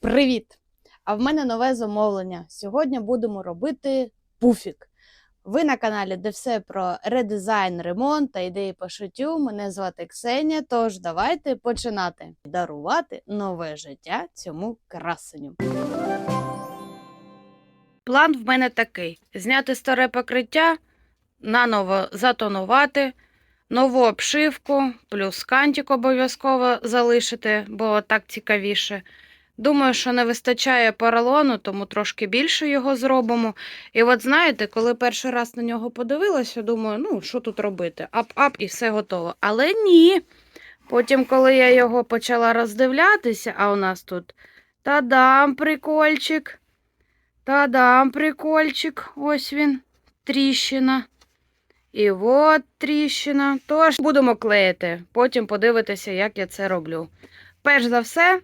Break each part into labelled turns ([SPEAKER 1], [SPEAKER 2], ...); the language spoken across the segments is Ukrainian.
[SPEAKER 1] Привіт! А в мене нове замовлення. Сьогодні будемо робити пуфік. Ви на каналі, де все про редизайн, ремонт та ідеї по шиттю. Мене звати Ксенія. Тож давайте починати дарувати нове життя цьому красеню. План в мене такий: зняти старе покриття, наново затонувати, нову обшивку, плюс кантик обов'язково залишити, бо так цікавіше. Думаю, що не вистачає поролону, тому трошки більше його зробимо. І от знаєте, коли перший раз на нього подивилася, думаю, ну що тут робити? Ап-ап і все готово. Але ні. Потім, коли я його почала роздивлятися, а у нас тут тадам, прикольчик. Тадам, прикольчик. Ось він, тріщина. І от тріщина. Тож будемо клеїти. Потім подивитися, як я це роблю. Перш за все,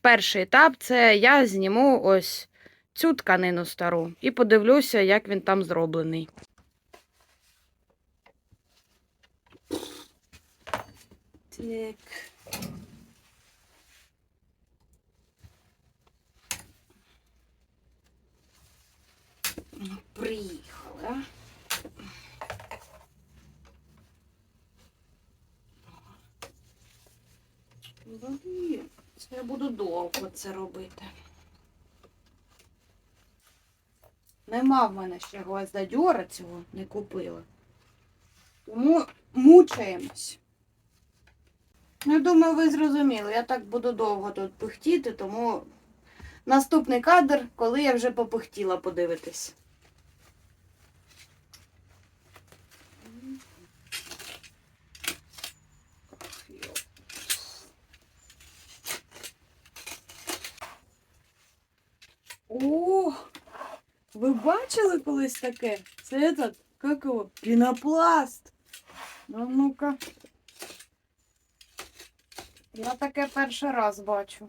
[SPEAKER 1] перший етап це я зніму ось цю тканину стару і подивлюся, як він там зроблений. Так. Приїхала. Блін, це я буду довго це робити. Нема в мене ще гвоздодьора цього, не купила. Тому мучаємось. Ну, думаю, ви зрозуміли. Я так буду довго тут пихтіти, тому наступний кадр, коли я вже попихтіла, подивитись. О, ви бачили колись таке? Це этот, як його? Пінопласт. Ну ну-ка. Я таке перший раз бачу.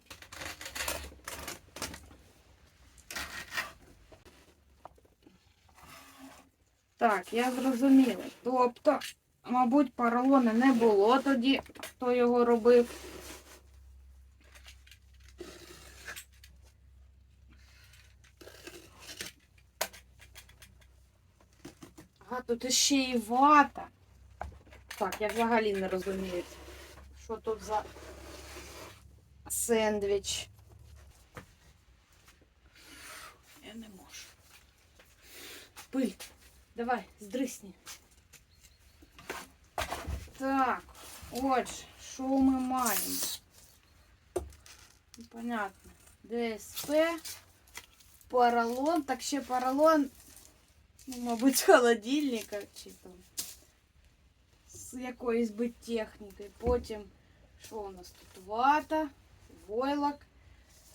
[SPEAKER 1] Так, я зрозуміла. Тобто, мабуть, поролони не було тоді, хто його робив. Тут іще і вата. Так, я взагалі не розумію, що тут за сендвіч. Я не можу. Пиль, давай, здрисні. Так, отже, що ми маємо? Понятно. ДСП, поролон, так ще поролон Ну, мабуть, з холодильника чи там з якоїсь би техніки. Потім, що у нас тут? Вата, войлок.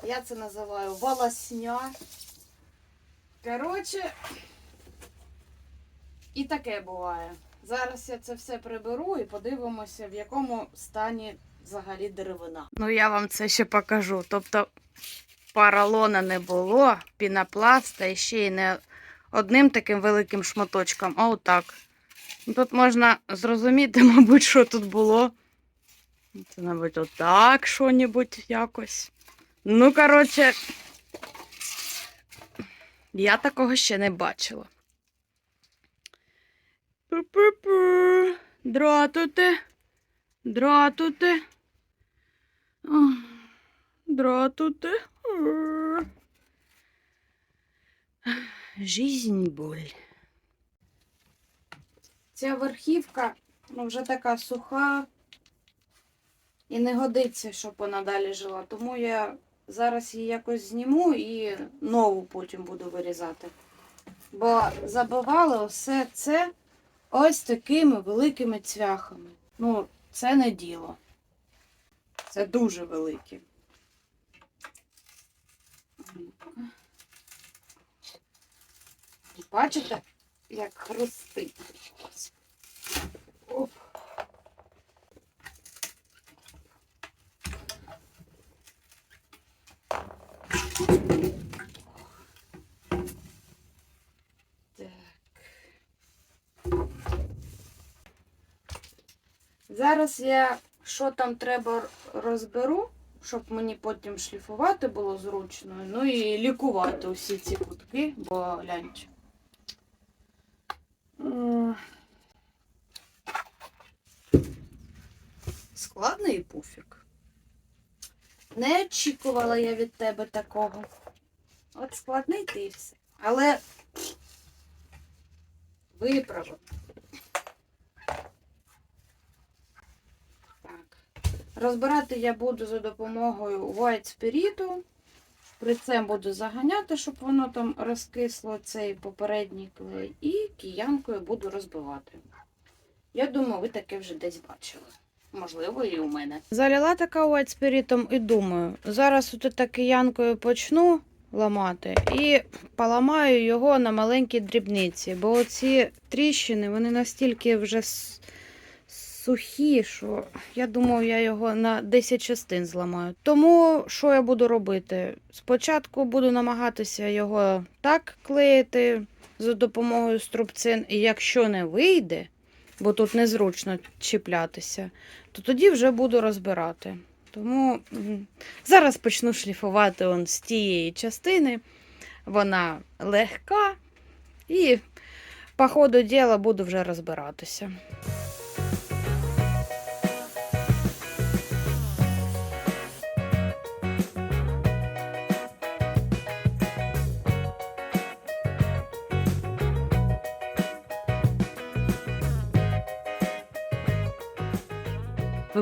[SPEAKER 1] Я це називаю волосня. Коротше, і таке буває. Зараз я це все приберу і подивимося, в якому стані взагалі деревина. Ну, я вам це ще покажу. Тобто паралона не було, пінопласта ще й не одним таким великим шматочком, а отак. Ну, Тут можна зрозуміти, мабуть, що тут було. Це, мабуть, отак що-небудь якось. Ну, коротше, я такого ще не бачила. Пу-пу-пу. Дратути. Дратути. Дратути. Жизнь боль. Ця верхівка ну, вже така суха і не годиться, щоб вона далі жила. Тому я зараз її якось зніму і нову потім буду вирізати. Бо забивали все це ось такими великими цвяхами. Ну, це не діло. Це дуже великі. Бачите, як хрустить. Так. Зараз я що там треба розберу, щоб мені потім шліфувати було зручно. Ну і лікувати усі ці кутки, бо гляньте. Складний пуфік. Не очікувала я від тебе такого. От складний ти все. Але виправив. Так. Розбирати я буду за допомогою White Spirit. Прицем буду заганяти, щоб воно там розкисло цей попередній клей. І киянкою буду розбивати. Я думаю, ви таке вже десь бачили. Можливо, і у мене. Залила така White і думаю, зараз от киянкою почну ламати і поламаю його на маленькі дрібниці, бо оці тріщини вони настільки вже сухі, що я думаю, я його на 10 частин зламаю. Тому що я буду робити? Спочатку буду намагатися його так клеїти за допомогою струбцин, і якщо не вийде, бо тут незручно чіплятися, то тоді вже буду розбирати. Тому зараз почну шліфувати он з тієї частини. Вона легка і по ходу діла буду вже розбиратися.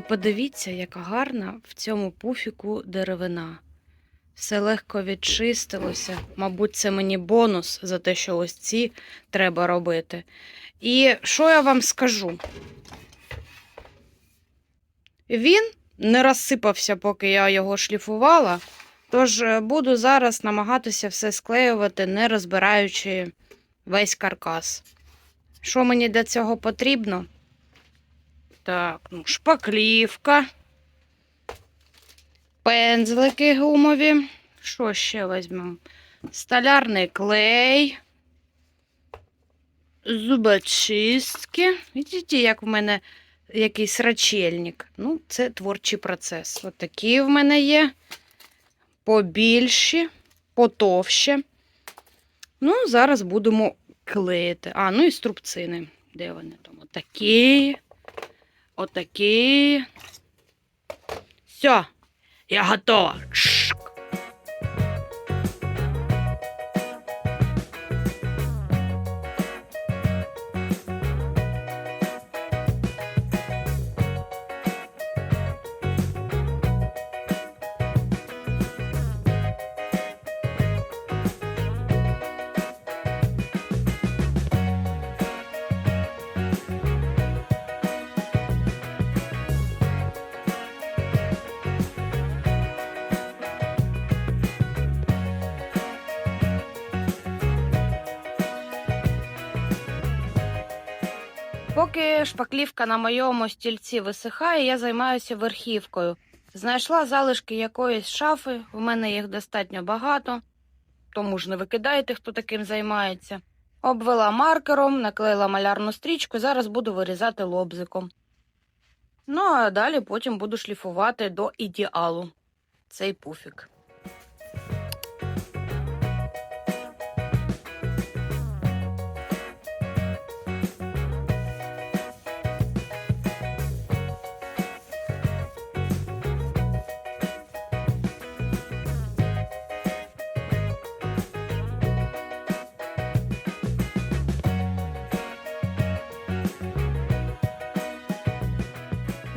[SPEAKER 1] Подивіться, яка гарна в цьому пуфіку деревина. Все легко відчистилося. Мабуть, це мені бонус за те, що ось ці треба робити. І що я вам скажу? Він не розсипався, поки я його шліфувала. Тож е, буду зараз намагатися все склеювати, не розбираючи весь каркас. Що мені для цього потрібно? Так, ну, шпаклівка. Пензлики гумові. Що ще візьмемо? Столярний клей. Зубочистки. Бачите, як в мене якийсь рачельник. Ну, це творчий процес. От такі в мене є. Побільші, потовще. Ну, зараз будемо клеїти. А, ну і струбцини. Де вони там? Отакі. Отакі. Все, я готова. Поки шпаклівка на моєму стільці висихає, я займаюся верхівкою. Знайшла залишки якоїсь шафи, в мене їх достатньо багато, тому ж не викидайте, хто таким займається. Обвела маркером, наклеїла малярну стрічку, зараз буду вирізати лобзиком. Ну, а далі потім буду шліфувати до ідеалу цей пуфік.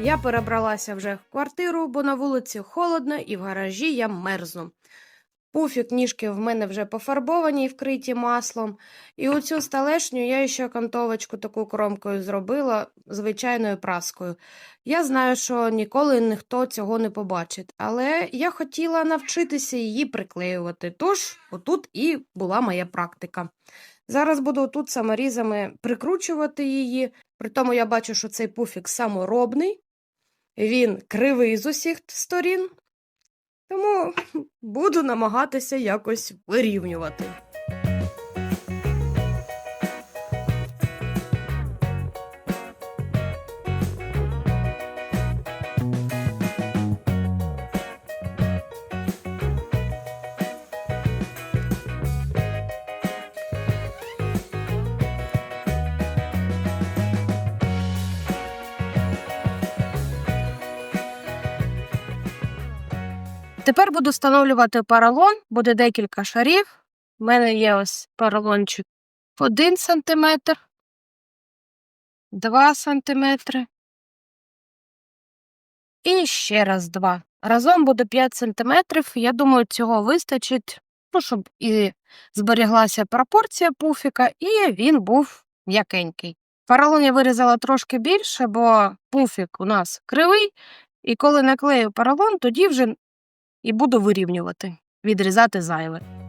[SPEAKER 1] Я перебралася вже в квартиру, бо на вулиці холодно і в гаражі я мерзну. Пуфік ніжки в мене вже пофарбовані і вкриті маслом. І оцю сталешню я ще кантовочку таку кромкою зробила звичайною праскою. Я знаю, що ніколи ніхто цього не побачить, але я хотіла навчитися її приклеювати. Тож отут і була моя практика. Зараз буду тут саморізами прикручувати її. При тому я бачу, що цей пуфік саморобний. Він кривий з усіх сторін, тому буду намагатися якось вирівнювати. Тепер буду встановлювати поролон, буде декілька шарів. У мене є ось поролончик 1 см, 2 см. І ще раз 2. Разом буде 5 см. Я думаю, цього вистачить, ну, щоб і зберіглася пропорція пуфіка, і він був м'якенький. Поролон я вирізала трошки більше, бо пуфік у нас кривий, і коли наклею поролон, тоді вже і буду вирівнювати, відрізати зайве.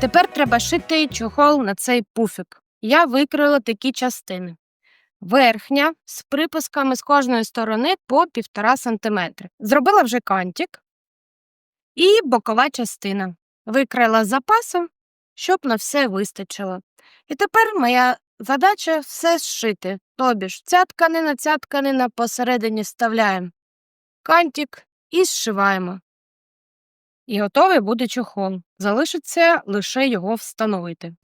[SPEAKER 1] Тепер треба шити чохол на цей пуфік. Я викрила такі частини. Верхня з припусками з кожної сторони по 1,5 см. Зробила вже кантик і бокова частина. Викрила запасом, щоб на все вистачило. І тепер моя задача все зшити. Тобі ж ця тканина, ця тканина посередині вставляємо кантик і зшиваємо. І готовий буде чохол. Залишиться лише його встановити.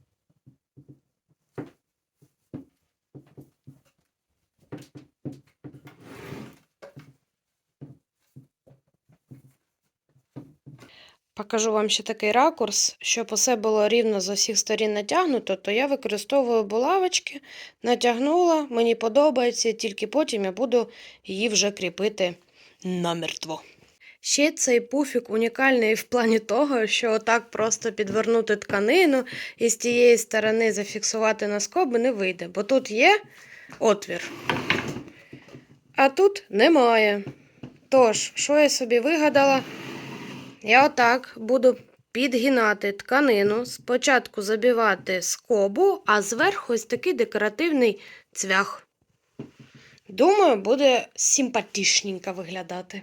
[SPEAKER 1] Покажу вам ще такий ракурс, щоб усе було рівно з усіх сторін натягнуто, то я використовую булавочки, натягнула, мені подобається, тільки потім я буду її вже кріпити намертво. Ще цей пуфік унікальний в плані того, що отак просто підвернути тканину і з тієї сторони зафіксувати на скоби не вийде, бо тут є отвір, а тут немає. Тож, що я собі вигадала? Я отак буду підгинати тканину, спочатку забивати скобу, а зверху ось такий декоративний цвях. Думаю, буде симпатичненько виглядати.